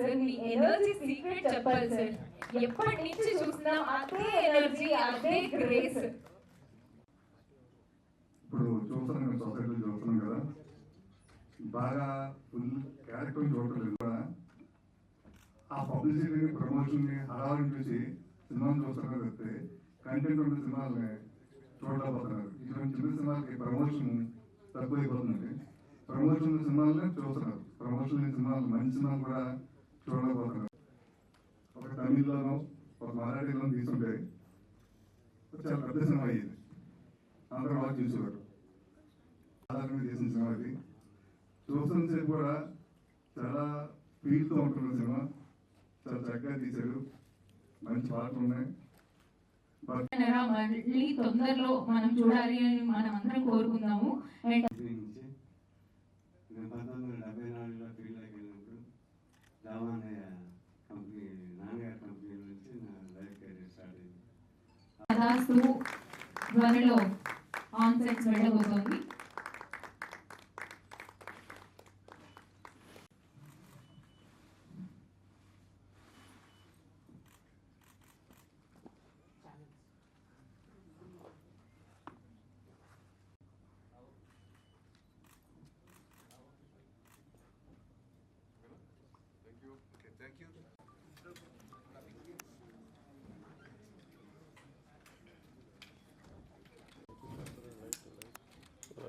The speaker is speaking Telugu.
సార్ మీ ఎనర్జీ సీక్రెట్ చెప్పాలి సార్ ఎప్పటి నుంచి చూసినా అదే ఎనర్జీ అదే గ్రేస్ ఇప్పుడు చూస్తున్నాం మేము సొసైటీలో చూస్తున్నాం కదా. బాగా ఫుల్ క్యారెక్టర్ చూడలేదు కూడా ఆ పబ్లిసిటీని ప్రమోషన్ని హడావిని చూసి సినిమాలు చూస్తున్నారు తప్పితే కంటెంట్ ఉన్న సినిమాలని చూడలేకపోతున్నారు. ఇటువంటి చిన్న సినిమాలకి ప్రమోషన్ తక్కువైపోతుంది. ప్రమోషన్ సినిమాలనే చూస్తున్నారు. ప్రమోషన్ సినిమాలు మంచి సినిమాలు కూడా చూడలేకపోతున్నారు ఒక తమిళ్ళోనో ఒక మరాఠీలోనో తీసుంటే చాలా పెద్ద సినిమా అయ్యేది అందరూ బాగా చూసేవారు సాధారణంగా చేసిన సినిమా ఇది చూస్తున్నసేపు కూడా చాలా ఫీల్తో ఉంటున్న సినిమా చాలా చక్కగా తీశారు మంచి పాటలు ఉన్నాయి మళ్ళీ తొందరలో మనం చూడాలి అని మనం అందరం కోరుకుందాము. అండ్ కథాస్తు త్వరలో on sets వెళ్ళబోతోంది Thank you. Okay, thank you.